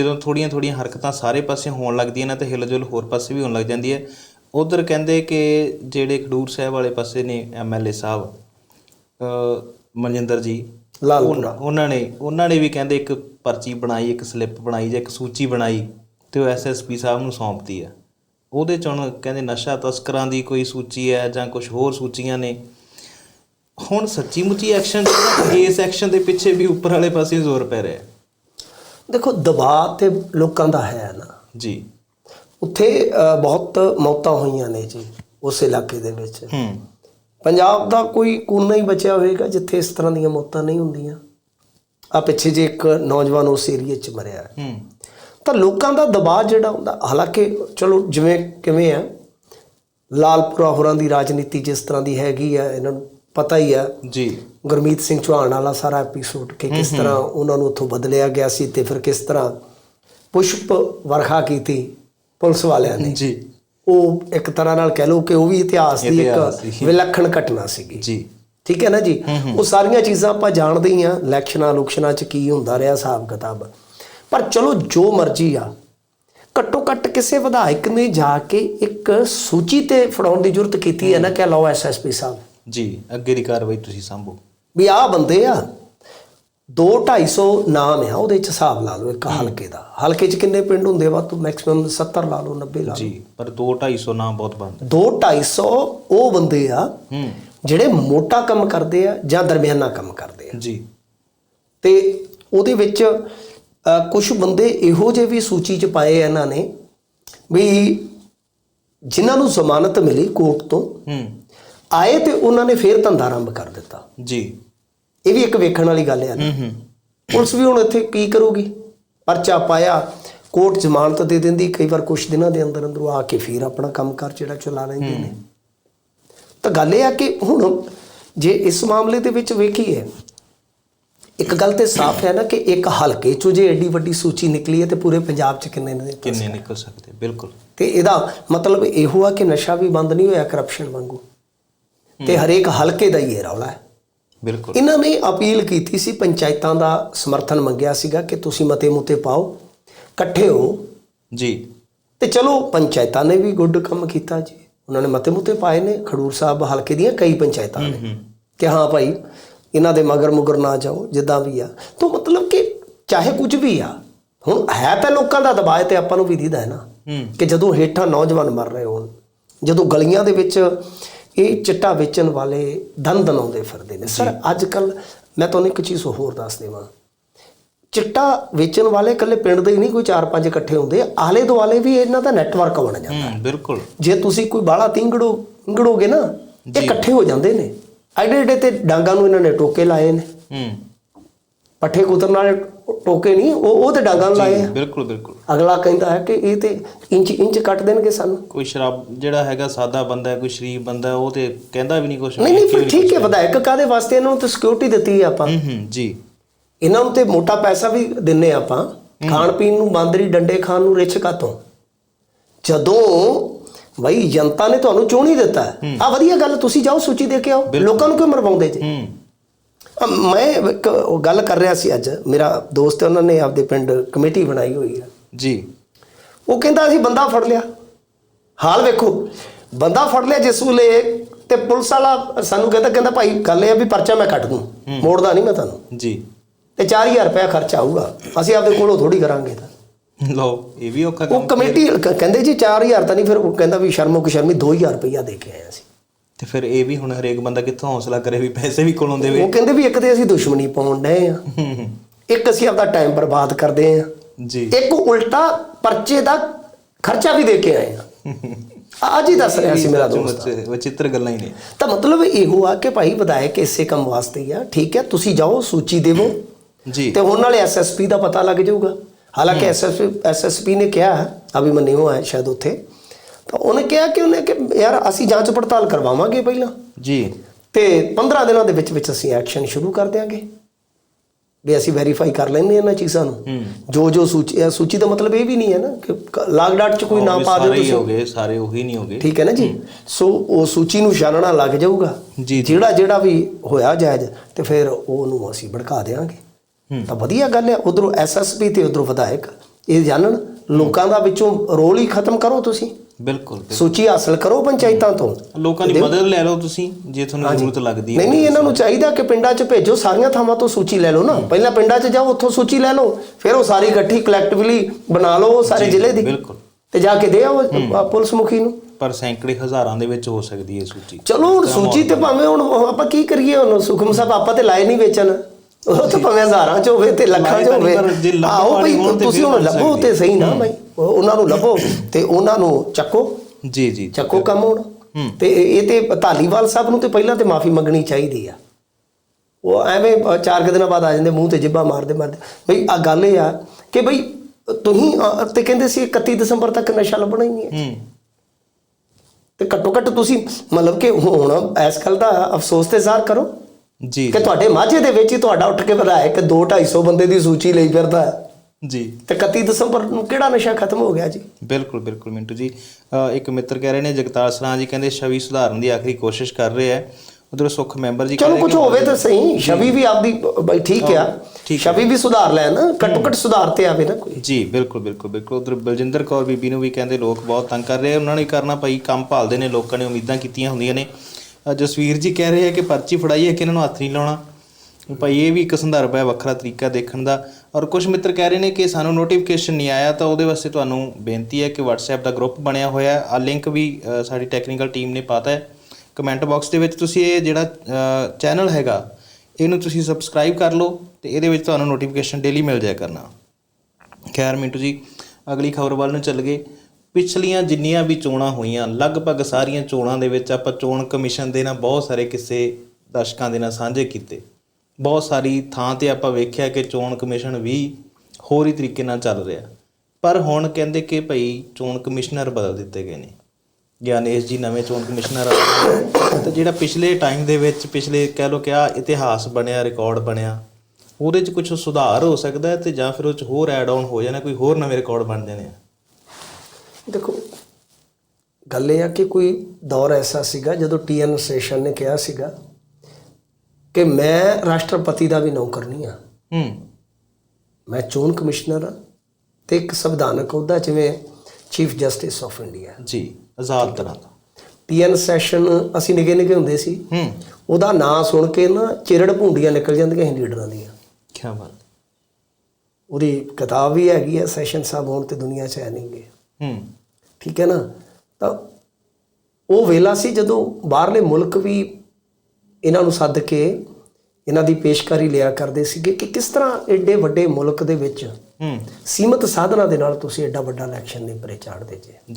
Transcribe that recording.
ਜਦੋਂ ਥੋੜੀਆਂ ਥੋੜੀਆਂ ਹਰਕਤਾਂ ਸਾਰੇ ਪਾਸੇ ਹੋਣ ਲੱਗਦੀਆਂ ਨੇ ਤੇ ਹਿਲਜੁਲ ਹੋਰ ਪਾਸੇ ਵੀ ਹੋਣ ਲੱਗ ਜਾਂਦੀ ਹੈ। ਉਧਰ ਕਹਿੰਦੇ ਕਿ ਜਿਹੜੇ ਖਡੂਰ ਸਾਹਿਬ ਵਾਲੇ ਪਾਸੇ ਨੇ ਐਮਐਲਏ ਸਾਹਿਬ ਮਨਜਿੰਦਰ ਜੀ ਲਾਲਪੁਰਾ ਉਹਨਾਂ ਨੇ ਉਹਨਾਂ ਨੇ ਵੀ ਕਹਿੰਦੇ ਇੱਕ ਪਰਚੀ ਬਣਾਈ ਇੱਕ ਸਲਿੱਪ ਬਣਾਈ ਜਾਂ ਇੱਕ ਸੂਚੀ ਬਣਾਈ ਤੇ ਉਹ ਐਸਐਸਪੀ ਸਾਹਿਬ ਨੂੰ ਸੌਂਪਤੀ ਹੈ। ਉਹਦੇ ਚ ਹੁਣ ਕਹਿੰਦੇ ਨਸ਼ਾ ਤਸਕਰਾਂ ਦੀ ਕੋਈ ਸੂਚੀ ਹੈ ਜਾਂ ਕੁਝ ਹੋਰ ਸੂਚੀਆਂ ਨੇ। ਹੁਣ ਸੱਚੀ ਮੁੱਚੀ ਐਕਸ਼ਨ ਇਸ ਐਕਸ਼ਨ ਦੇ ਪਿੱਛੇ ਵੀ ਉੱਪਰ ਵਾਲੇ ਪਾਸੇ ਜ਼ੋਰ ਪੈ ਰਿਹਾ ਹੈ। ਦੇਖੋ ਦਬਾਅ ਤੇ ਲੋਕਾਂ ਦਾ ਹੈ ਨਾ। ਜੀ। ਉੱਥੇ ਬਹੁਤ ਮੌਤਾਂ ਹੋਈਆਂ ਨੇ ਜੀ ਉਸ ਇਲਾਕੇ ਦੇ ਵਿੱਚ। ਹੂੰ। ਪੰਜਾਬ ਦਾ ਕੋਈ ਕੋਨਾ ਹੀ ਬਚਿਆ ਹੋਵੇਗਾ ਜਿੱਥੇ ਇਸ ਤਰ੍ਹਾਂ ਦੀਆਂ ਮੌਤਾਂ ਨਹੀਂ ਹੁੰਦੀਆਂ। ਆ ਪਿੱਛੇ ਜੇ ਇੱਕ ਨੌਜਵਾਨ ਉਸ ਏਰੀਏ 'ਚ ਮਰਿਆ। ਹੂੰ। ਤਾਂ ਲੋਕਾਂ ਦਾ ਦਬਾਅ ਜਿਹੜਾ ਹੁੰਦਾ ਹਾਲਾਂਕਿ ਚਲੋ ਜਿਵੇਂ ਕਿਵੇਂ ਆ ਲਾਲਪੁਰਾ ਹੋਰਾਂ ਦੀ ਰਾਜਨੀਤੀ ਜਿਸ ਤਰ੍ਹਾਂ ਦੀ ਹੈਗੀ ਆ ਇਹਨਾਂ ਨੂੰ ਪਤਾ ਹੀ ਆ। ਜੀ। ਗੁਰਮੀਤ ਸਿੰਘ ਚੌਹਾਨ ਵਾਲਾ ਸਾਰਾ ਐਪੀਸੋਡ ਕਿ ਕਿਸ ਤਰ੍ਹਾਂ ਉਹਨਾਂ ਨੂੰ ਉੱਥੋਂ ਬਦਲਿਆ ਗਿਆ ਸੀ ਤੇ ਫਿਰ ਕਿਸ ਤਰ੍ਹਾਂ ਪੁਸ਼ਪ ਵਰਖਾ ਕੀਤੀ ਪੁਲਿਸ ਵਾਲਿਆਂ ਨੇ। ਜੀ। ਉਹ ਇੱਕ ਤਰ੍ਹਾਂ ਨਾਲ ਕਹਿ ਲਓ ਕਿ ਉਹ ਵੀ ਇਤਿਹਾਸ ਦੀ ਇੱਕ। ਵਿਲੱਖਣ ਘਟਨਾ ਸੀਗੀ। ਜੀ। ਠੀਕ ਹੈ ਨਾ ਜੀ? ਉਹ ਸਾਰੀਆਂ ਚੀਜ਼ਾਂ ਆਪਾਂ ਜਾਣਦੇ ਹੀ ਆ ਇਲੈਕਸ਼ਨਾਂ ਲੁਕਸ਼ਨਾਂ 'ਚ ਕੀ ਹੁੰਦਾ ਰਿਹਾ ਹਿਸਾਬ ਕਿਤਾਬ। ਪਰ ਚਲੋ ਜੋ ਮਰਜ਼ੀ ਆ ਘੱਟੋ ਘੱਟ ਕਿਸੇ ਵਿਧਾਇਕ ਨੇ ਜਾ ਕੇ ਇੱਕ ਸੂਚੀ ਤੇ ਫੜਾਉਣ ਦੀ ਜ਼ਰੂਰਤ ਕੀਤੀ ਹੈ ਨਾ ਕਿ ਲਓ ਐਸਐਸਪੀ ਸਾਹਿਬ। ਜੀ ਅੱਗੇ ਦੀ ਕਾਰਵਾਈ ਤੁਸੀਂ ਸੰਭੋ। ਵੀ ਆਹ ਬੰਦੇ ਆ 2 250 ਨਾਮ ਆ ਉਹਦੇ ਚ ਹਿਸਾਬ ਲਾ ਲਓ ਇੱਕ ਹਲਕੇ ਦਾ। ਹਲਕੇ ਚ ਕਿੰਨੇ ਪਿੰਡ ਹੁੰਦੇ ਵਾ ਤੂੰ ਮੈਕਸਿਮਮ 70 ਲਾ ਲਓ 90 ਲਾ ਲਓ। ਜੀ ਪਰ 2 250 ਨਾਮ ਬਹੁਤ ਬਣਦਾ 2 250 ਉਹ ਬੰਦੇ ਆ ਹੂੰ। ਜਿਹੜੇ ਮੋਟਾ ਕੰਮ ਕਰਦੇ ਆ ਜਾਂ ਦਰਮਿਆਨਾ ਕੰਮ ਕਰਦੇ ਆ। ਜੀ। ਤੇ ਉਹਦੇ ਵਿੱਚ ਕੁਝ ਬੰਦੇ ਇਹੋ ਜਿਹੇ ਵੀ ਸੂਚੀ 'ਚ ਪਾਏ ਆ ਇਹਨਾਂ ਨੇ ਵੀ ਜਿਨ੍ਹਾਂ ਨੂੰ ਜ਼ਮਾਨਤ ਮਿਲੀ ਕੋਰਟ ਤੋਂ ਹੂੰ। ਆਏ ਤੇ ਉਹਨਾਂ ਨੇ ਫੇਰ ਧੰਦਾ ਆਰੰਭ ਕਰ ਦਿੱਤਾ। ਜੀ। ਇਹ ਵੀ ਇੱਕ ਵੇਖਣ ਵਾਲੀ ਗੱਲ ਹੈ ਹੂੰ ਹੂੰ। ਪੁਲਿਸ ਵੀ ਹੁਣ ਇੱਥੇ ਕੀ ਕਰੂਗੀ? ਪਰਚਾ ਪਾਇਆ ਕੋਰਟ ਜ਼ਮਾਨਤ ਦੇ ਦਿੰਦੀ ਕਈ ਵਾਰ ਕੁਝ ਦਿਨਾਂ ਦੇ ਅੰਦਰ ਅੰਦਰ ਆ ਕੇ ਫਿਰ ਆਪਣਾ ਕੰਮਕਾਰ ਜਿਹੜਾ ਚਲਾ ਲੈਂਦੇ ਨੇ। ਤਾਂ ਗੱਲ ਇਹ ਆ ਕਿ ਹੁਣ ਜੇ ਇਸ ਮਾਮਲੇ ਦੇ ਵਿੱਚ ਵੇਖੀਏ ਇੱਕ ਗੱਲ ਤੇ ਸਾਫ਼ ਹੈ ਨਾ ਕਿ ਇੱਕ ਹਲਕੇ ਚੋਂ ਜੇ ਐਡੀ ਵੱਡੀ ਸੂਚੀ ਨਿਕਲੀ ਹੈ ਤੇ ਪੂਰੇ ਪੰਜਾਬ 'ਚ ਕਿੰਨੇ ਨੇ? ਕਿੰਨੇ ਨਿਕਲ ਸਕਦੇ? ਬਿਲਕੁਲ। ਤੇ ਇਹਦਾ ਮਤਲਬ ਇਹੋ ਆ ਕਿ ਨਸ਼ਾ ਵੀ ਬੰਦ ਨਹੀਂ ਹੋਇਆ ਕਰਪਸ਼ਨ ਵਾਂਗੂ। ਤੇ ਹਰੇਕ ਹਲਕੇ ਦਾ ਹੀ ਇਹ ਰੌਲਾ ਹੈ। ਬਿਲਕੁਲ। ਇਹਨਾਂ ਨੇ ਅਪੀਲ ਕੀਤੀ ਸੀ ਪੰਚਾਇਤਾਂ ਦਾ ਸਮਰਥਨ ਮੰਗਿਆ ਸੀਗਾ ਕਿ ਤੁਸੀਂ ਮਤੇ ਮੁਤੇ ਪਾਓ ਇਕੱਠੇ ਹੋ। ਜੀ। ਤੇ ਚਲੋ ਪੰਚਾਇਤਾਂ ਨੇ ਵੀ ਗੁੱਡ ਕੰਮ ਕੀਤਾ ਜੀ। ਉਹਨਾਂ ਨੇ ਮਤੇ ਮੁਤੇ ਪਾਏ ਨੇ ਖਡੂਰ ਸਾਹਿਬ ਹਲਕੇ ਦੀਆਂ ਕਈ ਪੰਚਾਇਤਾਂ ਨੇ। ਕਿ ਹਾਂ ਭਾਈ ਇਹਨਾਂ ਦੇ ਮਗਰ ਮੁਗਰ ਨਾ ਜਾਓ ਜਿੱਦਾਂ ਵੀ ਆ। ਤਾਂ ਮਤਲਬ ਕਿ ਚਾਹੇ ਕੁਝ ਵੀ ਆ ਹੁਣ ਹੈ ਤਾਂ ਲੋਕਾਂ ਦਾ ਦਬਾਅ ਤੇ ਆਪਾਂ ਨੂੰ ਵੀ ਦੀਦਾ ਹੈ ਨਾ। ਕਿ ਜਦੋਂ ਹੇਠਾਂ ਨੌਜਵਾਨ ਮਰ ਰਹੇ ਹੋਣ ਜਦੋਂ ਗਲੀਆਂ ਦੇ ਵਿੱਚ ਇਹ ਚਿੱਟਾ ਵੇਚਣ ਵਾਲੇ ਦਨ ਦਨਾਉਂਦੇ ਫਿਰਦੇ ਨੇ। ਸਰ ਅੱਜ ਕੱਲ ਮੈਂ ਤੁਹਾਨੂੰ ਇੱਕ ਚੀਜ਼ ਹੋਰ ਦੱਸ ਦੇਵਾਂ। ਚਿੱਟਾ ਵੇਚਣ ਵਾਲੇ ਇਕੱਲੇ ਪਿੰਡ ਦੇ ਹੀ ਨਹੀਂ ਕੋਈ 4-5 ਇਕੱਠੇ ਹੁੰਦੇ। ਆਲੇ ਦੁਆਲੇ ਵੀ ਇਹਨਾਂ ਦਾ ਨੈਟਵਰਕ ਬਣ ਜਾਂਦਾ। ਹੂੰ ਬਿਲਕੁਲ। ਜੇ ਤੁਸੀਂ ਕੋਈ ਬਾਹਲਾ ਤਿੰਗੜੋ ਇੰਗੜੋਗੇ ਨਾ ਇਹ ਇਕੱਠੇ ਹੋ ਜਾਂਦੇ ਨੇ। ਐਡੇ ਐਡੇ ਤੇ ਡਾਂਗਾਂ ਨੂੰ ਇਹਨਾਂ ਨੇ ਟੋਕੇ ਲਾਏ ਨੇ। ਹੂੰ। ਪੱਠੇ ਕੁਤਰਨ ਵਾਲੇ ਟੋਕੇ ਨਹੀਂ ਉਹ ਉਹ ਤੇ ਡਾਂਗਾਂ ਲਾਏ ਆ। ਬਿਲਕੁਲ ਬਿਲਕੁਲ। ਅਗਲਾ ਕਹਿੰਦਾ ਹੈ ਕਿ ਇਹ ਤੇ ਇੰਚ ਇੰਚ ਕੱਟ ਦੇਣਗੇ ਸਾਨੂੰ। ਕੋਈ ਸ਼ਰਾਬ ਜਿਹੜਾ ਹੈਗਾ ਸਾਦਾ ਬੰਦਾ ਹੈ ਕੋਈ ਸ਼ਰੀਫ ਬੰਦਾ ਉਹ ਤੇ ਕਹਿੰਦਾ ਵੀ ਨਹੀਂ ਕੁਝ ਨਹੀਂ ਨਹੀਂ ਠੀਕ ਹੈ ਵਿਧਾਇਕ ਕਾਦੇ ਵਾਸਤੇ ਇਹਨਾਂ ਨੂੰ ਤਾਂ ਸਿਕਿਉਰਿਟੀ ਦਿੱਤੀ ਹੈ ਆਪਾਂ। ਹੂੰ ਹੂੰ ਜੀ। ਇਹਨਾਂ ਨੂੰ ਤੇ ਮੋਟਾ ਪੈਸਾ ਵੀ ਦਿੰਨੇ ਆਪਾਂ। ਖਾਣ ਪੀਣ ਨੂੰ ਬਾਂਦਰੀ ਡੰਡੇ ਖਾਣ ਨੂੰ ਰਿਛ ਕਾਤੋਂ ਜਦੋਂ ਬਈ ਜਨਤਾ ਨੇ ਤੁਹਾਨੂੰ ਚੋਣ ਹੀ ਦਿੱਤਾ ਆ ਵਧੀਆ ਗੱਲ ਤੁਸੀਂ ਜਾਓ ਸੂਚੀ ਦੇ ਕੇ ਆਓ। ਲੋਕਾਂ ਨੂੰ ਕਿਉਂ ਮਰਵਾਉਂਦੇ ਜੀ? ਮੈਂ ਇੱਕ ਉਹ ਗੱਲ ਕਰ ਰਿਹਾ ਸੀ ਅੱਜ। ਮੇਰਾ ਦੋਸਤ ਉਹਨਾਂ ਨੇ ਆਪਦੇ ਪਿੰਡ ਕਮੇਟੀ ਬਣਾਈ ਹੋਈ ਹੈ। ਜੀ। ਉਹ ਕਹਿੰਦਾ ਅਸੀਂ ਬੰਦਾ ਫੜ ਲਿਆ। ਹਾਲ ਵੇਖੋ ਬੰਦਾ ਫੜ ਲਿਆ ਜਿਸ ਵੇਲੇ ਤੇ ਪੁਲਿਸ ਵਾਲਾ ਸਾਨੂੰ ਕਹਿੰਦਾ ਕਹਿੰਦਾ ਭਾਈ ਗੱਲ ਇਹ ਆ ਵੀ ਪਰਚਾ ਮੈਂ ਕੱਟ ਦੂੰ। ਮੋੜਦਾ ਨਹੀਂ ਮੈਂ ਤੁਹਾਨੂੰ। ਜੀ। ਤੇ 4000 ਰੁਪਏ ਖਰਚਾ ਆਊਗਾ। ਅਸੀਂ ਆਪਦੇ ਕੋਲੋਂ ਥੋੜੀ ਕਰਾਂਗੇ ਤਾਂ ਲਓ ਇਹ ਵੀ ਔਖਾ ਉਹ ਕੰਮ ਕਮੇਟੀ ਕ- ਕਹਿੰਦੇ ਜੀ 4000 ਤਾਂ ਨਹੀਂ ਫਿਰ ਉਹ ਕਹਿੰਦਾ ਵੀ ਸ਼ਰਮੋ ਕਿ ਸ਼ਰਮੀ 2000 ਰੁਪਇਆ ਦੇ ਕੇ ਆਏ ਅਸੀਂ ਤੇ ਫਿਰ ਇਹ ਵੀ ਹੁਣ ਹਰੇਕ ਬੰਦਾ ਕਿੱਥੋਂ ਹੌਸਲਾ ਕਰੇ ਵੀ ਪੈਸੇ ਵੀ ਕੋਲੋਂ ਦੇਵੇ। ਉਹ ਕਹਿੰਦੇ ਵੀ ਇੱਕ ਤੇ ਅਸੀਂ ਦੁਸ਼ਮਣੀ ਪਾਉਣ ਡਏ ਆ। ਇੱਕ ਅਸੀਂ ਆਪਦਾ ਟਾਈਮ ਬਰਬਾਦ ਕਰਦੇ ਆ। ਜੀ। ਇੱਕ ਉਲਟਾ ਪਰਚੇ ਦਾ ਖਰਚਾ ਵੀ ਦੇ ਕੇ ਆਏ ਆ। ਅੱਜ ਹੀ। ਦੱਸ ਰਿਹਾ ਸੀ ਮੇਰਾ ਦੋਸਤ। ਵਿਚਿੱਤਰ ਗੱਲਾਂ ਹੀ ਨੇ। ਤਾਂ ਮਤਲਬ ਇਹੋ ਆ ਕਿ ਭਾਈ ਵਿਧਾਇਕ ਇਸੇ ਕੰਮ ਵਾਸਤੇ ਹੀ ਆ। ਠੀਕ ਹੈ ਤੁਸੀਂ ਜਾਓ ਸੂਚੀ ਦੇਵੋ। ਜੀ। ਤੇ ਹੁਣ ਨਾਲੇ ਐਸਐਸਪੀ ਦਾ ਪਤਾ ਲੱਗ ਜਾਊਗਾ। ਹਾਲਾਂਕਿ ਐਸਐਸਪੀ ਐਸਐਸਪੀ ਨੇ ਕਿਹਾ ਅਭੀ ਮੰਨਿਓ ਹੈ ਸ਼ਾਇਦ ਉੱਥੇ। ਤਾਂ ਉਹਨੇ ਕਿਹਾ ਕਿ ਉਹਨੇ ਕਿ ਯਾਰ ਅਸੀਂ ਜਾਂਚ ਪੜਤਾਲ ਕਰਵਾਵਾਂਗੇ ਪਹਿਲਾਂ। ਜੀ। ਤੇ 15 ਦਿਨਾਂ ਦੇ ਵਿੱਚ ਵਿੱਚ ਅਸੀਂ ਐਕਸ਼ਨ ਸ਼ੁਰੂ ਕਰ ਦਿਆਂਗੇ। ਵੀ ਅਸੀਂ ਵੈਰੀਫਾਈ ਕਰ ਲੈਂਦੇ ਹਾਂ ਇਹਨਾਂ ਚੀਜ਼ਾਂ ਨੂੰ। ਹੂੰ। ਜੋ ਜੋ ਸੂਚੀ ਇਹ ਸੂਚੀ ਦਾ ਮਤਲਬ ਇਹ ਵੀ ਨਹੀਂ ਹੈ ਨਾ ਕਿ ਕ- ਲਾਗ ਡਾਟ ਚ ਕੋਈ ਨਾ ਉਹ ਪਾ ਸਾਰੇ ਹੀ ਤੁਸੀਂ। ਹੋ ਗਏ ਸਾਰੇ ਉਹੀ ਨਹੀਂ ਹੋ ਗਏ। ਠੀਕ ਹੈ ਨਾ ਜੀ? ਸੋ ਉਹ ਸੂਚੀ ਨੂੰ ਛਾਨਣਾ ਲੱਗ ਜਾਊਗਾ। ਜਿਹੜਾ ਜਿਹੜਾ ਵੀ ਹੋਇਆ ਜਾਇਜ਼ ਤੇ ਫਿਰ ਉਹਨੂੰ ਅਸੀਂ ਭੜਕਾ ਦੇਵਾਂਗੇ ਹੂੰ। ਤਾਂ ਵਧੀਆ ਗੱਲ ਹੈ ਉਧਰੋਂ ਐਸਐਸਪੀ ਤੇ ਉਧਰੋਂ ਵਿਧਾਇਕ ਇਹ ਜਾਣਨ। ਲੋਕਾਂ ਦਾ ਵਿੱਚੋਂ ਰੋਲ ਹੀ ਖਤਮ ਕਰੋ ਤੁਸੀਂ। ਬਿਲਕੁਲ। ਸੂਚੀ ਹਾਸਲ ਕਰੋ ਪੰਚਾਇਤਾਂ ਤੋਂ। ਲੋਕਾਂ ਦੀ ਮਦਦ ਲੈ ਲਓ ਤੁਸੀਂ ਜੇ ਤੁਹਾਨੂੰ ਜ਼ਰੂਰਤ ਲੱਗਦੀ ਹੈ ਨਹੀਂ ਨਹੀਂ ਇਹਨਾਂ ਨੂੰ ਚਾਹੀਦਾ ਕਿ ਪਿੰਡਾਂ 'ਚ ਭੇਜੋ ਸਾਰੀਆਂ ਥਾਵਾਂ ਤੋਂ ਸੂਚੀ ਲੈ ਲਓ ਨਾ। ਪਹਿਲਾਂ ਪਿੰਡਾਂ 'ਚ ਜਾਓ ਉੱਥੋਂ ਸੂਚੀ ਲੈ ਲਓ ਫਿਰ ਉਹ ਸਾਰੀ ਇਕੱਠੀ ਕਲੈਕਟਿਵਲੀ ਬਣਾ ਲਓ ਉਹ ਸਾਰੇ ਜ਼ਿਲ੍ਹੇ ਦੀ। ਬਿਲਕੁਲ। ਤੇ ਜਾ ਕੇ ਦੇ ਆਓ ਪੁਲਿਸ ਮੁਖੀ ਨੂੰ। ਪਰ ਸੈਂਕੜੇ ਹਜ਼ਾਰਾਂ ਦੇ ਵਿੱਚ ਹੋ ਸਕਦੀ ਹੈ ਸੂਚੀ। ਚਲੋ ਹੁਣ ਸੂਚੀ ਤੇ ਭਾਵੇਂ ਹੁਣ ਆਪਾਂ ਕੀ ਕਰੀਏ ਹੁਣ ਸੁਖਮ ਸਾਹਿਬ ਆਪਾਂ ਤੇ ਲਾਏ ਨਹੀਂ ਵੇਚਣ। ਉਹ ਤਾਂ ਭਾਵੇਂ ਹਜ਼ਾਰਾਂ 'ਚ ਹੋਵੇ ਤੇ ਲੱਖਾਂ 'ਚ ਹੋਵੇ। ਆਓ ਭਈ ਤੁਸੀਂ ਹੁਣ ਲੱਭੋ ਤੇ ਸਹੀ ਨਾ ਭਾਈ ਉਹ- ਉਹਨਾਂ ਨੂੰ ਲੱਭੋ ਤੇ ਉਹਨਾਂ ਨੂੰ ਚੱਕੋ। ਜੀ ਜੀ। ਚੱਕੋ ਕੰਮ ਹੁਣ। ਤੇ ਇਹ ਤੇ ਧਾਲੀਵਾਲ ਸਾਹਿਬ ਨੂੰ ਤੇ ਪਹਿਲਾਂ ਤੇ ਮਾਫੀ ਮੰਗਣੀ ਚਾਹੀਦੀ ਆ। ਉਹ ਐਵੇਂ ਚਾਰ ਕੁ ਦਿਨਾਂ ਬਾਅਦ ਆ ਜਾਂਦੇ ਮੂੰਹ ਤੇ ਜਿੱਬਾ ਮਾਰਦੇ ਮਾਰਦੇ। ਬਈ ਆ ਗੱਲ ਇਹ ਆ ਕਿ ਬਈ ਤੁਸੀਂ ਤੇ ਕਹਿੰਦੇ ਸੀ 31 ਦਸੰਬਰ ਤੱਕ ਨਸ਼ਾ ਲੱਭਣਾ ਹੀ ਨਹੀਂ ਹੈ। ਹੂੰ। ਤੇ ਘੱਟੋ ਘੱਟ ਤੁਸੀਂ ਮਤਲਬ ਕਿ ਹੁਣ ਇਸ ਗੱਲ ਦਾ ਅਫਸੋਸ ਤੇ ਜ਼ਾਹਰ ਕਰੋ। ਜੀ ਕਿ ਤੁਹਾਡੇ ਮਾਝੇ ਦੇ ਵਿੱਚ ਹੀ ਤੁਹਾਡਾ ਉੱਠ ਕੇ ਵਿਧਾਇਕ 2 250 ਬੰਦੇ ਦੀ ਸੂਚੀ ਲਈ ਫਿਰਦਾ ਹੈ। ਜੀ। ਤੇ 31 ਦਸੰਬਰ ਨੂੰ ਕਿਹੜਾ ਨਸ਼ਾ ਖਤਮ ਹੋ ਗਿਆ ਜੀ? ਬਿਲਕੁਲ ਬਿਲਕੁਲ ਮਿੰਟੂ ਜੀ। ਇੱਕ ਮਿੱਤਰ ਕਹਿ ਰਹੇ ਨੇ ਜਗਤਾਰ ਸਰਾਂ ਜੀ ਕਹਿੰਦੇ ਛਵੀ ਸੁਧਾਰਨ ਦੀ ਆਖਰੀ ਕੋਸ਼ਿਸ਼ ਕਰ ਰਹੇ ਹੈ। ਉਧਰ ਸੁਖ ਮੈਂਬਰ ਜੀ ਚਲੋ ਕੁਝ ਹੋਵੇ ਤਾਂ ਸਹੀ ਛਵੀ ਵੀ ਆਪਦੀ ਬਈ ਠੀਕ ਆ। ਛਵੀ ਵੀ ਸੁਧਾਰ ਲੈਣ ਘੱਟੋ ਘੱਟ ਸੁਧਾਰ ਤੇ ਆਵੇ ਨਾ ਕੋਈ। ਜੀ ਬਿਲਕੁਲ ਬਿਲਕੁਲ ਬਿਲਕੁਲ। ਉਧਰ ਬਲਜਿੰਦਰ ਕੌਰ ਬੀਬੀ ਨੂੰ ਵੀ ਕਹਿੰਦੇ ਲੋਕ ਬਹੁਤ ਤੰਗ ਕਰ ਰਹੇ ਉਹਨਾਂ ਨੇ ਕਰਨਾ ਭਾਈ ਕੰਮ ਭਾਲਦੇ ਨੇ ਲੋਕਾਂ ਨੇ ਉਮੀਦਾਂ ਕੀਤੀਆਂ ਹੁੰਦੀਆਂ ਨੇ। ਜਸਵੀਰ ਜੀ ਕਹਿ ਰਹੇ ਆ ਕਿ ਪਰਚੀ ਫੜਾਈ ਹੈ ਕਿ ਇਹਨਾਂ ਨੂੰ ਹੱਥ ਨਹੀਂ ਲਾਉਣਾ। ਭਾਈ, ਇਹ ਵੀ ਇੱਕ ਸੰਦਰਭ ਹੈ ਵੱਖਰਾ ਤਰੀਕਾ ਦੇਖਣ ਦਾ। ਔਰ ਕੁਝ ਮਿੱਤਰ ਕਹਿ ਰਹੇ ਨੇ ਕਿ ਸਾਨੂੰ ਨੋਟੀਫਿਕੇਸ਼ਨ ਨਹੀਂ ਆਇਆ, ਤਾਂ ਉਹਦੇ ਵਾਸਤੇ ਤੁਹਾਨੂੰ ਬੇਨਤੀ ਹੈ ਕਿ WhatsApp ਦਾ ਗਰੁੱਪ ਬਣਿਆ ਹੋਇਆ ਹੈ। ਆ ਲਿੰਕ ਵੀ ਸਾਡੀ ਟੈਕਨੀਕਲ ਟੀਮ ਨੇ ਪਾਤਾ ਹੈ। ਕਮੈਂਟ ਬਾਕਸ ਦੇ ਵਿੱਚ ਤੁਸੀਂ ਇਹ ਜਿਹੜਾ ਚੈਨਲ ਹੈਗਾ, ਇਹਨੂੰ ਤੁਸੀਂ ਸਬਸਕ੍ਰਾਈਬ ਕਰ ਲਓ ਤੇ ਇਹਦੇ ਵਿੱਚ ਤੁਹਾਨੂੰ ਨੋਟੀਫਿਕੇਸ਼ਨ ਡੇਲੀ ਮਿਲ ਜਾਇਆ ਕਰਨਾ। ਖੈਰ, ਮਿੰਟੂ ਜੀ, ਅਗਲੀ ਖਬਰ ਵੱਲ ਨੂੰ ਚੱਲ ਗਏ। ਪਿਛਲੀਆਂ ਜਿੰਨੀਆਂ ਵੀ ਚੋਣਾਂ ਹੋਈਆਂ, ਲਗਭਗ ਸਾਰੀਆਂ ਚੋਣਾਂ ਦੇ ਵਿੱਚ ਆਪਾਂ ਚੋਣ ਕਮਿਸ਼ਨ ਦੇ ਨਾਲ ਬਹੁਤ ਸਾਰੇ ਕਿਸੇ ਦਰਸ਼ਕਾਂ ਦੇ ਨਾਲ ਸਾਂਝੇ ਕੀਤੇ। ਬਹੁਤ ਸਾਰੀ ਥਾਂ ਤੇ ਆਪਾਂ ਵੇਖਿਆ ਕਿ ਚੋਣ ਕਮਿਸ਼ਨ ਵੀ ਹੋਰ ਹੀ ਤਰੀਕੇ ਨਾਲ ਚੱਲ ਰਿਹਾ। ਪਰ ਹੁਣ ਕਹਿੰਦੇ ਕਿ ਭਈ ਚੋਣ ਕਮਿਸ਼ਨਰ ਬਦਲ ਦਿੱਤੇ ਗਏ ਨੇ। ਗਿਆਨੇਸ਼ ਜੀ ਨਵੇਂ ਚੋਣ ਕਮਿਸ਼ਨਰ ਆ ਤੇ ਜਿਹੜਾ ਪਿਛਲੇ ਟਾਈਮ ਦੇ ਵਿੱਚ ਪਿਛਲੇ ਕਹਿ ਲੋ ਕਿ ਆ ਇਤਿਹਾਸ ਬਣਿਆ, ਰਿਕਾਰਡ ਬਣਿਆ, ਉਹਦੇ 'ਚ ਕੁਝ ਸੁਧਾਰ ਹੋ ਸਕਦਾ ਹੈ ਤੇ ਜਾਂ ਫਿਰ ਉਹ 'ਚ ਹੋਰ ਐਡ ਆਨ ਹੋ ਜਾਣਾ, ਕੋਈ ਹੋਰ ਨਵੇਂ ਰਿਕਾਰਡ ਬਣ ਜਾਣੇ ਆ। ਦੇਖੋ ਗੱਲ ਇਹ ਆ ਕਿ ਕੋਈ ਦੌਰ ਐਸਾ ਸੀਗਾ ਜਦੋਂ ਟੀਐਨ ਸੈਸ਼ਨ ਨੇ ਕਿਹਾ ਸੀਗਾ ਕਿ ਮੈਂ ਰਾਸ਼ਟਰਪਤੀ ਦਾ ਵੀ ਨੌਕਰ ਨਹੀਂ ਆ। ਹੂੰ। ਮੈਂ ਚੋਣ ਕਮਿਸ਼ਨਰ ਆ ਤੇ ਇੱਕ ਸੰਵਿਧਾਨਕ ਅਹੁਦਾ ਜਿਵੇਂ ਚੀਫ ਜਸਟਿਸ ਆਫ ਇੰਡੀਆ। ਜੀ ਆਜ਼ਾਦ ਤਰ੍ਹਾਂ ਦਾ ਟੀਐਨ ਸੈਸ਼ਨ ਅਸੀਂ ਨਿੱਕੇ ਨਿੱਕੇ ਹੁੰਦੇ ਸੀ। ਹੂੰ। ਉਹਦਾ ਨਾਂ ਸੁਣ ਕੇ ਨਾ ਚਿਰੜ ਭੁੰਡੀਆਂ ਨਿਕਲ ਜਾਂਦੀਆਂ ਸੀ ਲੀਡਰਾਂ ਦੀਆਂ। ਕੀ ਬਾਤ ਉਹਦੀ ਕਿਤਾਬ ਵੀ ਹੈਗੀ ਹੈ ਸੈਸ਼ਨ ਸਾਹਿਬ ਹੁਣ ਤੇ ਦੁਨੀਆ 'ਚ ਹੈ ਨਹੀਂਗੇ ਹੂੰ। ਠੀਕ ਹੈ ਨਾ? ਤਾਂ ਉਹ ਵੇਲਾ ਸੀ ਜਦੋਂ ਬਾਹਰਲੇ ਮੁਲਕ ਵੀ ਇਹਨਾਂ ਨੂੰ ਸੱਦ ਕੇ ਇਹਨਾਂ ਦੀ ਪੇਸ਼ਕਾਰੀ ਲਿਆ ਕਰਦੇ ਸੀਗੇ ਕਿ ਕਿਸ ਤਰ੍ਹਾਂ ਐਡੇ ਵੱਡੇ ਮੁਲਕ ਦੇ ਵਿੱਚ ਹੂੰ। ਸੀਮਤ ਸਾਧਨਾਂ ਦੇ ਨਾਲ ਤੁਸੀਂ ਐਡਾ ਵੱਡਾ ਇਲੈਕਸ਼ਨ ਨਹੀਂ ਪਰੇ ਚਾੜਦੇ ਜੇ। ਜੀ।